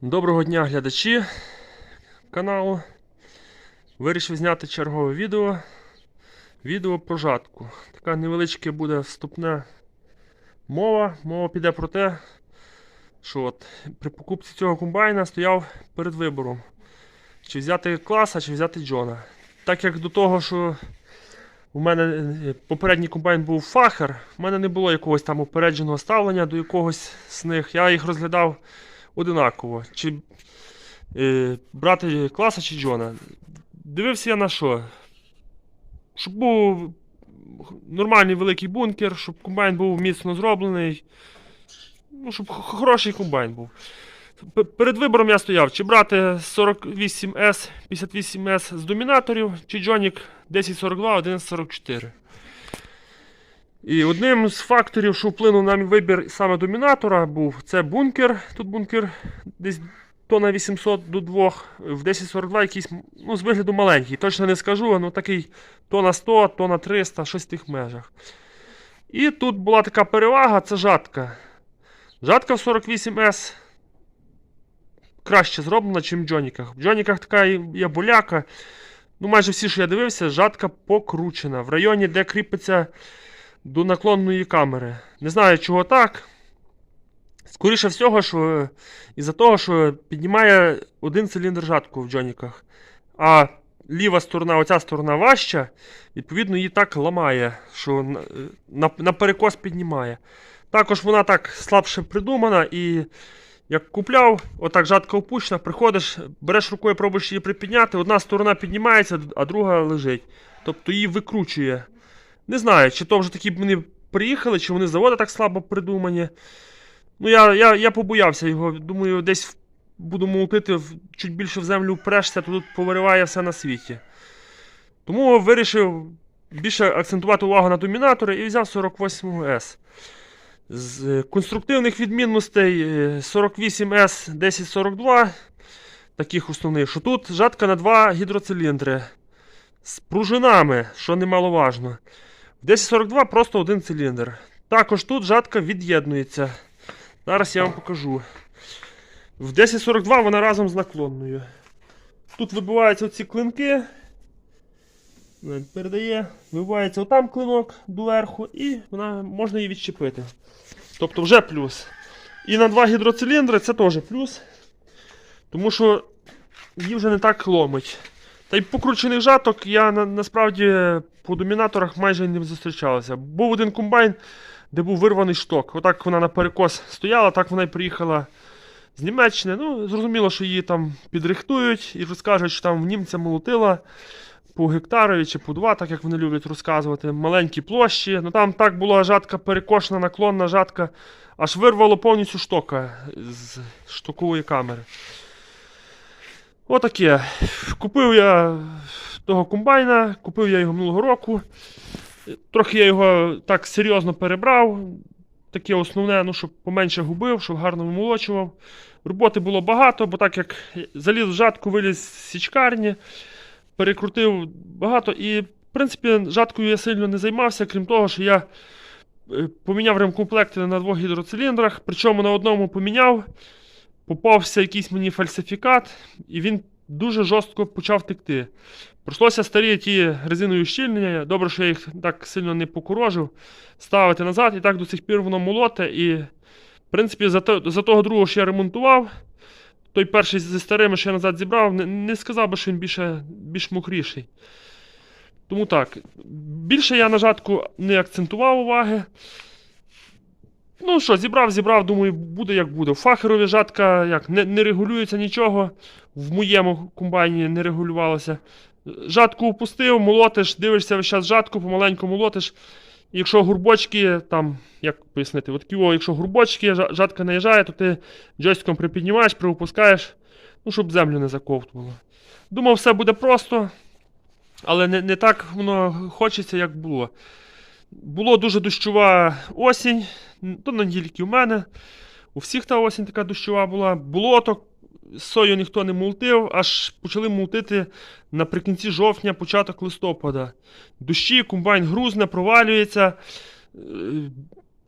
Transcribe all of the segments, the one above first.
Доброго дня, глядачі каналу. Вирішив зняти чергове відео. Відео про жатку. Така невеличка буде вступна мова. Мова піде про те, що от при покупці цього комбайна стояв перед вибором. Чи взяти класа, чи взяти Джона. Так як до того, що у мене е, попередній комбайн був фахер, в мене не було якогось там упередженого ставлення до якогось з них. Я їх розглядав одинаково. Чи е, брати класа чи Джона. Дивився я на що? Щоб був нормальний великий бункер, щоб комбайн був міцно зроблений. Ну, щоб хороший комбайн був. Перед вибором я стояв, чи брати 48S, 58S з домінаторів, чи Джонік 1042, 1144. І одним з факторів, що вплинув на вибір саме домінатора, був це бункер. Тут бункер десь тонна 800 до 2, в 1042 якийсь ну, з вигляду маленький. Точно не скажу, але такий тонна 100, тонна 300, щось в тих межах. І тут була така перевага, це жатка. Жатка в 48S краще зроблена, ніж в Джоніках. В Джоніках така є боляка. Ну, майже всі, що я дивився, жатка покручена. В районі, де кріпиться до наклонної камери. Не знаю, чого так. Скоріше всього, що із-за того, що піднімає один циліндр жатку в джоніках. А ліва сторона, оця сторона важча, відповідно, її так ламає, що на, на, на перекос піднімає. Також вона так слабше придумана і. Як купляв, отак жатка опущена, приходиш, береш рукою, пробуєш її припідняти, одна сторона піднімається, а друга лежить. Тобто її викручує. Не знаю, чи то вже такі вони приїхали, чи вони з заводу так слабо придумані. Ну, я, я, я побоявся його. Думаю, десь буду молотити чуть більше в землю впрешся, то тут повириває все на світі. Тому вирішив більше акцентувати увагу на домінатори і взяв 48S. З е, конструктивних відмінностей е, 48S 1042, таких основних, що тут жатка на два гідроциліндри з пружинами, що немаловажно. В 1042 просто один циліндр. Також тут жатка від'єднується. Зараз я вам покажу. В 1042 вона разом з наклонною. Тут вибиваються оці клинки. Передає, вибивається отам клинок доверху, і вона можна її відчепити. Тобто вже плюс. І на два гідроциліндри це теж плюс. Тому що її вже не так ломить. Та й покручених жаток я на, насправді по домінаторах майже не зустрічався. Був один комбайн, де був вирваний шток. Отак вона на перекос стояла, так вона й приїхала з Німеччини. Ну, зрозуміло, що її там підрихтують і розкажуть, що там в німця молотила по гектарові чи по два, так як вони люблять розказувати. Маленькі площі. Ну там так була жатка перекошена, наклонна жатка, аж вирвало повністю штока з штокової камери. Отаке. Купив я того комбайна, купив я його минулого року. Трохи я його так серйозно перебрав. Таке основне, ну, щоб поменше губив, щоб гарно вимолочував. Роботи було багато, бо так як заліз в жатку, виліз з січкарні, перекрутив багато. І, в принципі, жаткою я сильно не займався, крім того, що я е, поміняв ремкомплекти на двох гідроциліндрах, причому на одному поміняв попався якийсь мені фальсифікат, і він дуже жорстко почав текти. Прийшлося старі ті резинові щільнення. Добре, що я їх так сильно не покорожив, ставити назад, і так до сих пір воно молоте. І, в принципі, за, то, за того другого, що я ремонтував, той перший зі старими, що я назад зібрав, не, не сказав би, що він більше, більш мокріший. Тому так, більше я на жатку не акцентував уваги. Ну що, зібрав, зібрав, думаю, буде як буде. Фахерові жатка як, не, не регулюється нічого. В моєму комбайні не регулювалося. Жатку опустив, молотиш, дивишся весь час жатку, помаленьку молотиш. Якщо гурбочки, там, як пояснити, от ківо, якщо гурбочки, жатка наїжджає, то ти джойстиком припіднімаєш, приопускаєш, ну, щоб землю не заковтувало. Думав, все буде просто, але не, не так воно хочеться, як було. Було дуже дощова осінь, то не тільки у мене. У всіх та осінь така дощова була. Болото, сою ніхто не молотив, аж почали молотити наприкінці жовтня, початок листопада. Дощі, комбайн грузне, провалюється. Е,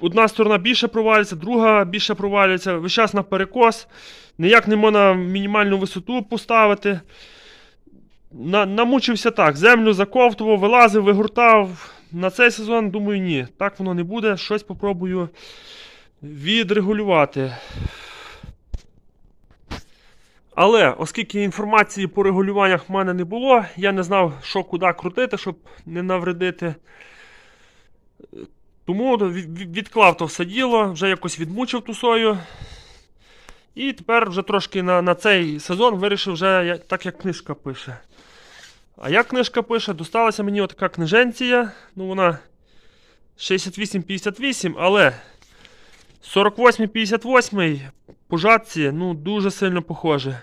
одна сторона більше провалюється, друга більше провалюється, весь час на перекос. Ніяк не можна мінімальну висоту поставити. На, намучився так. Землю заковтував, вилазив, вигортав. На цей сезон, думаю, ні. Так воно не буде. Щось попробую відрегулювати. Але оскільки інформації по регулюваннях в мене не було, я не знав, що куди крутити, щоб не навредити. Тому від- від- відклав то все діло, вже якось відмучив ту сою. І тепер вже трошки на, на цей сезон вирішив вже так, як книжка пише. А як книжка пише, досталася мені отака книженція. Ну, вона 68-58, але 48-58 по жатці ну, дуже сильно похоже.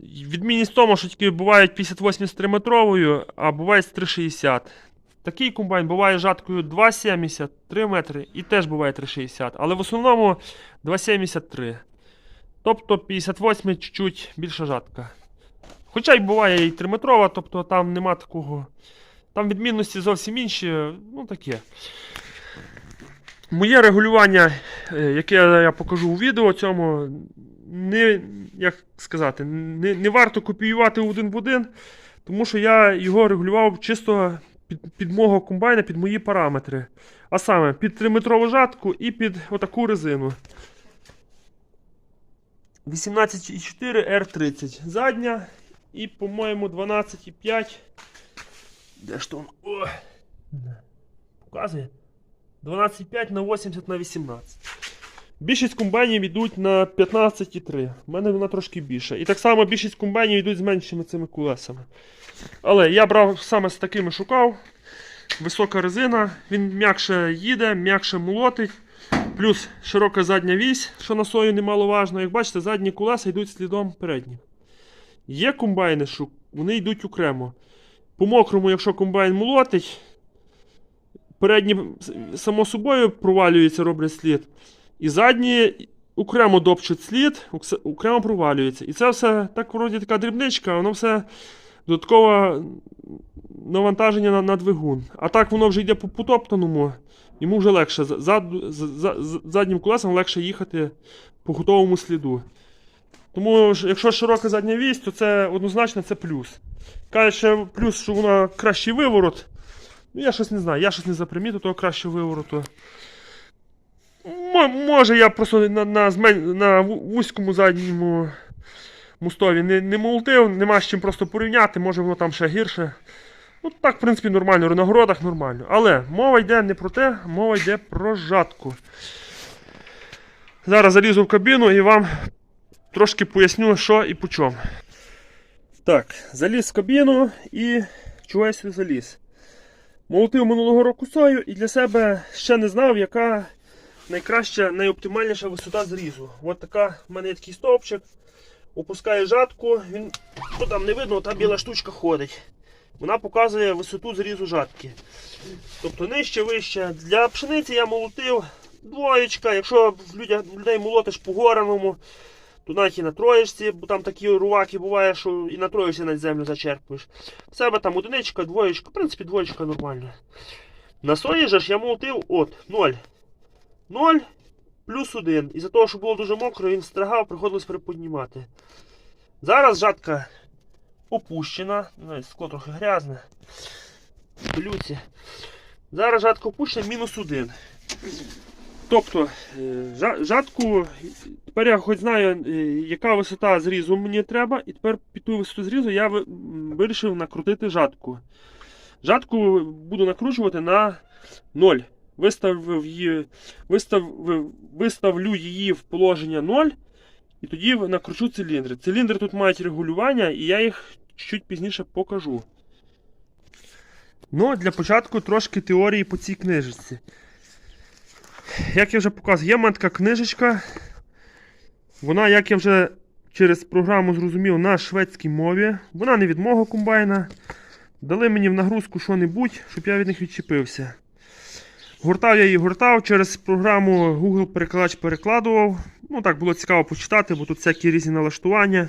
Відмінність в тому, що тільки бувають 58 з 3-метровою, а буває з 3,60. Такий комбайн буває жаткою 2,70, 3 метри і теж буває 3,60, але в основному 2,73. Тобто 58 чуть-чуть більша жатка. Хоча й буває і 3-метрова, тобто там нема такого. Там відмінності зовсім інші, ну таке. Моє регулювання, е, яке я покажу у відео цьому, не, як сказати, не, не варто копіювати один в один, тому що я його регулював чисто під, під мого комбайна, під мої параметри. А саме під 3-метрову жатку і під отаку резину. 18,4 R30 задня і, по-моєму, 12,5. Де ж то? О! Показує? 12,5 на 80 на 18. Більшість комбайнів йдуть на 15,3. У мене вона трошки більша. І так само більшість комбайнів йдуть з меншими цими колесами. Але я брав саме з такими шукав. Висока резина, він м'якше їде, м'якше молотить. Плюс широка задня вісь, що на сою немаловажно. Як бачите, задні колеса йдуть слідом передніх. Є комбайни, що вони йдуть окремо. По мокрому, якщо комбайн молотить, передні само собою провалюються, роблять слід. І задні окремо допчуть слід, окремо провалюються. І це все так вроді така дрібничка, воно все додаткове навантаження на, на двигун. А так воно вже йде по потоптаному, йому вже легше. за- зад- з- заднім колесом легше їхати по готовому сліду. Тому, якщо широка задня вісь, то це однозначно це плюс. Каже, плюс, що вона кращий виворот. Ну, я щось не знаю, я щось не запримітив того кращого вивороту. Мо- Може, я просто на, на, на вузькому задньому мостові не, не молотив, нема з чим просто порівняти, може воно там ще гірше. Ну, так, в принципі, нормально, на городах нормально. Але мова йде не про те, мова йде про жатку. Зараз залізу в кабіну і вам трошки поясню, що і по чому. Так, заліз в кабіну і чого я сюди заліз. Молотив минулого року сою і для себе ще не знав, яка найкраща, найоптимальніша висота зрізу. От така в мене є такий стовпчик. Опускає жатку, він ну, там не видно, та біла штучка ходить. Вона показує висоту зрізу жатки. Тобто нижче, вище. Для пшениці я молотив двоєчка. Якщо в людей молотиш по гораному, то навіть і на троєчці, бо там такі руваки буває, що і на троєчці навіть землю зачерпуєш. В себе там одиничка, двоєчка, в принципі, двоєчка нормально. На сої же ж я молотив от 0. 0 плюс 1. Із-за того, що було дуже мокро, він стригав, приходилось приподнімати. Зараз жатка опущена. Навіть скло трохи грязне. Пилюці. Зараз жатка опущена мінус 1. Тобто, е, жатку, тепер я хоч знаю, е, яка висота зрізу мені треба, і тепер під ту висоту зрізу я вирішив накрутити жатку. Жатку буду накручувати на 0. Виставив її, вистав, виставлю її в положення 0, і тоді накручу циліндри. Циліндри тут мають регулювання, і я їх чуть пізніше покажу. Ну, для початку трошки теорії по цій книжечці. Як я вже показував, є в мене така книжечка. Вона, як я вже через програму зрозумів, на шведській мові. Вона не від мого комбайна. Дали мені в нагрузку що-небудь, щоб я від них відчепився. Гуртав я її гуртав, через програму Google перекладач перекладував. Ну так було цікаво почитати, бо тут всякі різні налаштування.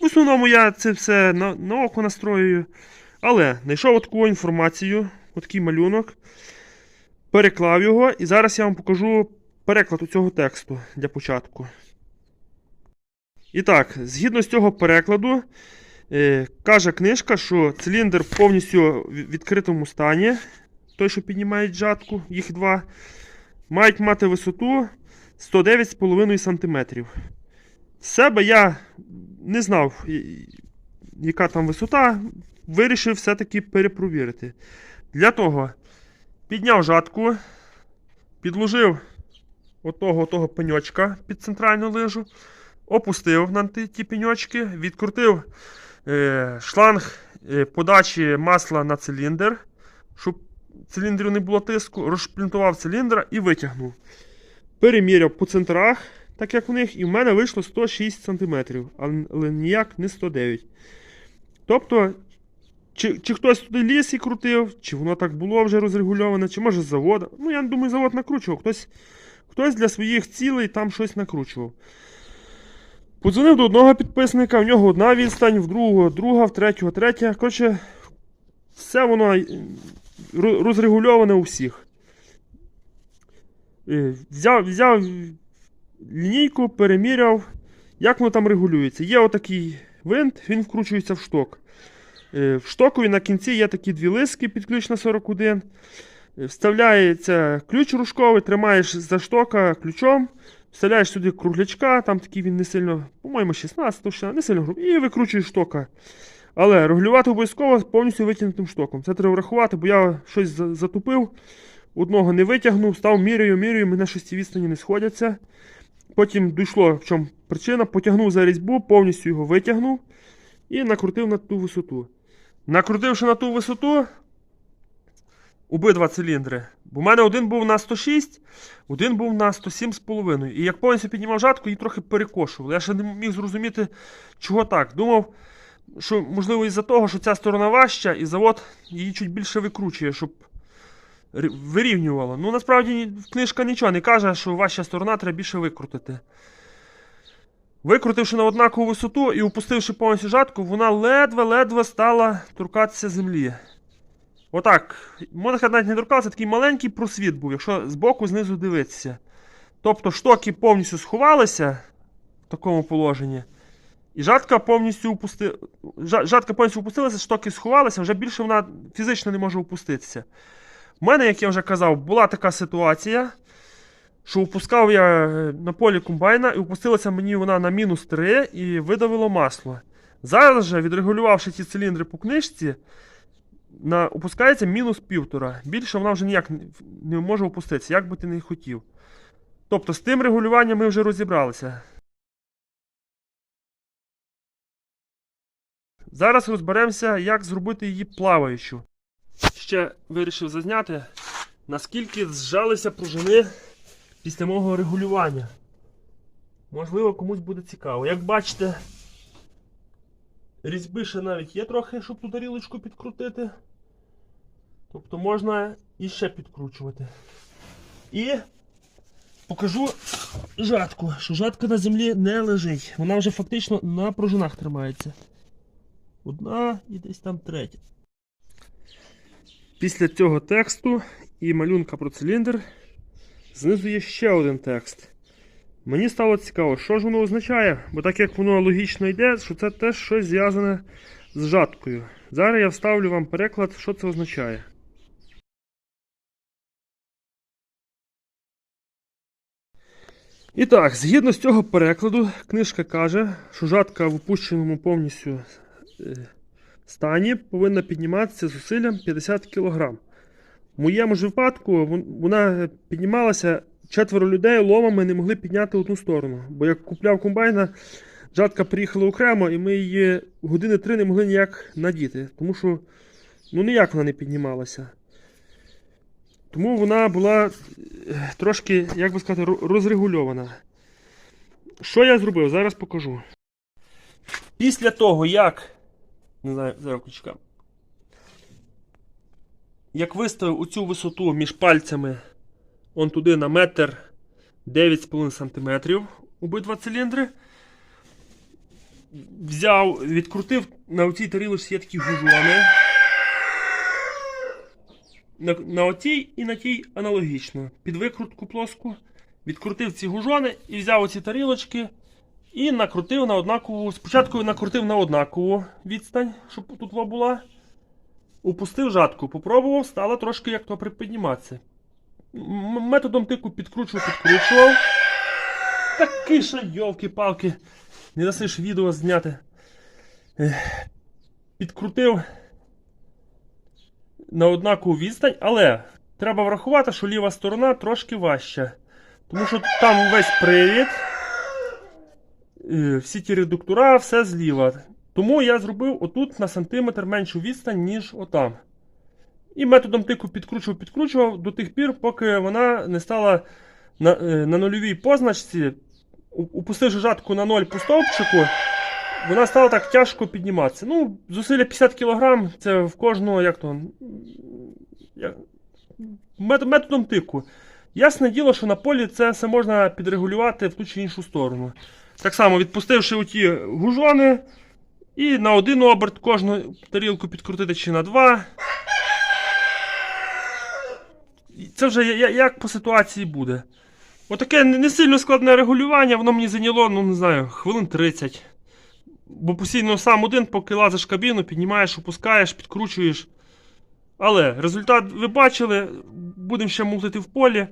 В основному я це все на, на око настроюю. Але знайшов таку інформацію, отакий малюнок. Переклав його, і зараз я вам покажу переклад у цього тексту для початку. І так, згідно з цього перекладу, е, каже книжка, що циліндр повністю в відкритому стані, той, що піднімає жатку, їх два, мають мати висоту 109,5 см. З себе я не знав, яка там висота, вирішив все-таки перепровірити. Для того підняв жатку, підложив отого, отого пеньочка під центральну лижу, опустив на ті, пеньочки, відкрутив е, шланг е, подачі масла на циліндр, щоб циліндрів не було тиску, розшплінтував циліндра і витягнув. Переміряв по центрах, так як у них, і в мене вийшло 106 см, але ніяк не 109 Тобто, чи, чи хтось туди ліс і крутив, чи воно так було вже розрегульоване, чи може з. Ну, я думаю, завод накручував. Хтось, хтось для своїх цілей там щось накручував. Подзвонив до одного підписника, в нього одна відстань, в другого друга, в третього третя. Коротше, все воно е, розрегульоване у всіх. Е, Взяв, взяв лінійку, переміряв, як воно там регулюється. Є отакий винт, він вкручується в шток. Е, В штокові на кінці є такі дві лиски під ключ на 41. Е, Вставляється ключ рушковий, тримаєш за штока ключом, вставляєш сюди круглячка, там такий він не сильно, по-моєму, 16 товщина, не сильно грубий, і викручуєш штока. Але регулювати обов'язково повністю витягнутим штоком. Це треба врахувати, бо я щось за- затупив, одного не витягнув, став міряю, міряю, мене щось ці відстані не сходяться. Потім дійшло, в чому причина, потягнув за різьбу, повністю його витягнув і накрутив на ту висоту. Накрутивши на ту висоту, обидва циліндри. Бо в мене один був на 106, один був на 107,5. І як повністю піднімав жатку, її трохи перекошували. Я ще не міг зрозуміти, чого так. Думав, що можливо із-за того, що ця сторона важча, і завод її чуть більше викручує, щоб вирівнювало. Ну, насправді книжка нічого не каже, що важча сторона треба більше викрутити. Викрутивши на однакову висоту і опустивши повністю жатку, вона ледве-ледве стала торкатися землі. Отак. Сказати, навіть не торкалася, такий маленький просвіт був, якщо збоку знизу дивитися. Тобто штоки повністю сховалися в такому положенні. І жатка повністю опусти... жа- жатка повністю опустилася, штоки сховалися, вже більше вона фізично не може опуститися. У мене, як я вже казав, була така ситуація, що опускав я е, на полі комбайна і опустилася мені вона на мінус 3 і видавило масло. Зараз же, відрегулювавши ці циліндри по книжці, на, опускається мінус півтора. Більше вона вже ніяк не може опуститися, як би ти не хотів. Тобто з тим регулюванням ми вже розібралися. Зараз розберемося, як зробити її плаваючу. Ще вирішив зазняти, наскільки зжалися пружини після мого регулювання. Можливо, комусь буде цікаво. Як бачите, різьби ще навіть є трохи, щоб ту тарілочку підкрутити. Тобто можна іще підкручувати. І покажу жатку, що жатка на землі не лежить. Вона вже фактично на пружинах тримається. Одна і десь там третя. Після цього тексту і малюнка про циліндр знизу є ще один текст. Мені стало цікаво, що ж воно означає, бо так як воно логічно йде, що це теж щось зв'язане з жаткою. Зараз я вставлю вам переклад, що це означає. І так, згідно з цього перекладу, книжка каже, що жатка в опущеному повністю е, стані повинна підніматися зусиллям 50 кг. В моєму ж випадку вона піднімалася четверо людей ломами не могли підняти одну сторону. Бо як купляв комбайна, жатка приїхала окремо, і ми її години три не могли ніяк надіти. Тому що ну ніяк вона не піднімалася. Тому вона була е, трошки, як би сказати, розрегульована. Що я зробив? Зараз покажу. Після того, як. Не знаю, зараз ключка. Як виставив оцю висоту між пальцями он туди на метр 9,5 см обидва циліндри. Взяв, відкрутив на оцій тарілочці є такі гужони. на, на отій і на тій аналогічно. Під викрутку плоску. Відкрутив ці гужони і взяв оці тарілочки і накрутив на однакову. Спочатку накрутив на однакову відстань, щоб тут була. Упустив жатку, попробував, стало трошки як то припідніматися. Методом тику підкручував, підкручував. Такий ще йолки-палки. Не дасиш відео зняти. Підкрутив на однакову відстань, але треба врахувати, що ліва сторона трошки важча. Тому що там весь привід, е, всі ті редуктора, все зліва. Тому я зробив отут на сантиметр меншу відстань, ніж отам. І методом тику підкручував, підкручував до тих пір, поки вона не стала на, е, на нульовій позначці. Упустивши жатку на ноль по стовпчику, вона стала так тяжко підніматися. Ну, зусилля 50 кг це в кожного, як то. як- мет- методом тику. Ясне діло, що на полі це все можна підрегулювати в ту чи іншу сторону. Так само, відпустивши оті гужони, і на один оберт кожну тарілку підкрутити чи на два. Це вже як по ситуації буде. Отаке не сильно складне регулювання, воно мені зайняло, ну не знаю, хвилин 30. Бо постійно сам один, поки лазиш кабіну, піднімаєш, опускаєш, підкручуєш. Але результат ви бачили, будемо ще мутити в полі.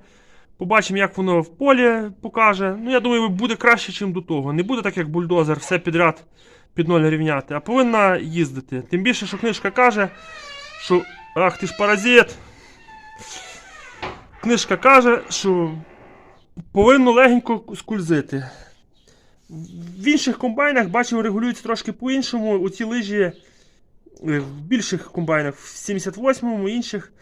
Побачимо, як воно в полі покаже. Ну, я думаю, буде краще, ніж до того. Не буде так, як бульдозер, все підряд під ноль рівняти, а повинна їздити. Тим більше, що книжка каже, що. Ах, ти ж паразит. Книжка каже, що повинно легенько скульзити. В інших комбайнах, бачимо, регулюється трошки по-іншому. Оці лижі е, в більших комбайнах, в 78-му, інших,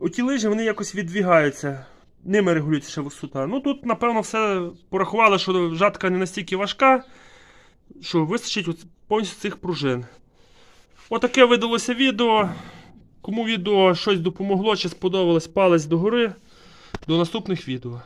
оті лижі вони якось віддвігаються. Ними регулюється ще висота. Ну тут, напевно, все порахували, що жатка не настільки важка, що вистачить повністю цих пружин. Отаке видалося відео. Кому відео щось допомогло чи сподобалось, палець догори. До наступних відео.